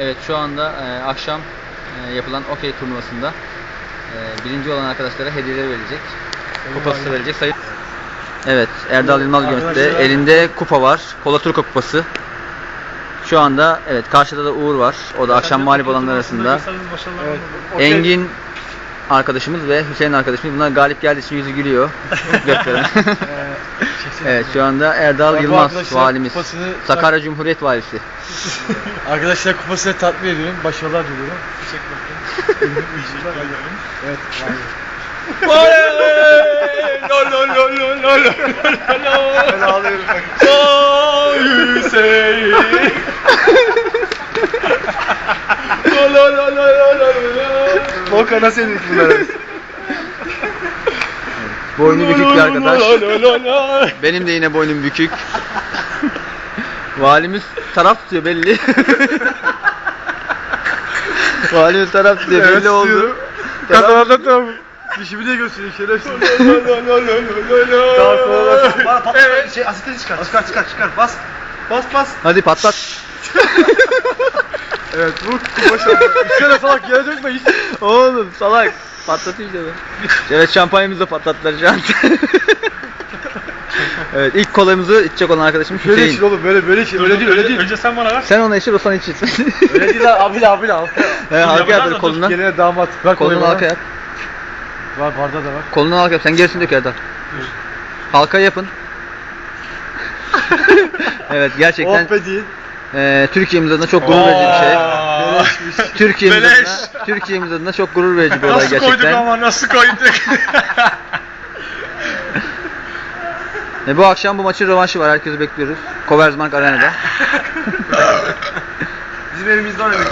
Evet şu anda e, akşam e, yapılan okey turnuvasında e, birinci olan arkadaşlara hediyeler verilecek. Kupası verilecek. Sayın Evet Erdal Yılmaz Arkadaşlar- elinde kupa var. Kola Turka kupası. Şu anda evet karşıda da Uğur var. O da akşam mağlup olanlar arasında. Evet. Engin arkadaşımız ve Hüseyin arkadaşımız. Bunlar galip geldiği için yüzü gülüyor. Gökdelen. evet şu anda Erdal bu Yılmaz valimiz. kupasını- Sakarya Cumhuriyet valisi. Arkadaşlar kupasını tatmin ediyorum. Başarılar diliyorum. Teşekkür ederim. evet. Ben ağlıyorum bak. Hüseyin. Volkan nasıl yedik bunları? Boynu bükük bir arkadaş. Benim de yine boynum bükük. Valimiz taraf tutuyor belli. Valimiz taraf tutuyor belli oldu. Kazananda tam. Dişimi de göstereyim şerefsiz. Tamam kovalasın. Bana patlat. Evet. Şey asitleri çıkar. Çıkar çıkar çıkar. Bas. Bas bas. Hadi patlat. Evet bu başarılı. İçine salak yere dökme hiç. Oğlum salak. Patlatayım canım. Evet şampanyamızı da patlattılar şu an. evet ilk kolamızı içecek olan arkadaşımız Şöyle için Hüseyin. oğlum böyle böyle için. Öyle değil öyle değil. Önce sen bana ver. Sen ona içir o sana içirsin. Öyle değil lan abi abi al. He, halka yap böyle kolundan. Geline damat. Ver Kolunu halka yap. Var barda da var. Kolunu halka yap. Sen gerisini dök Erdal. Halka yapın. evet gerçekten Oh be değil. E, Türkiye'miz adına çok gurur verici bir şey. Türkiye'miz Beleş. adına, Türkiye'miz adına çok gurur verici bir olay Nasıl koyduk gerçekten. ama nasıl koyduk? E, bu akşam bu maçın rövanşı var. Herkesi bekliyoruz. Koversbank Arena'da. Bizim evimizde oynadık.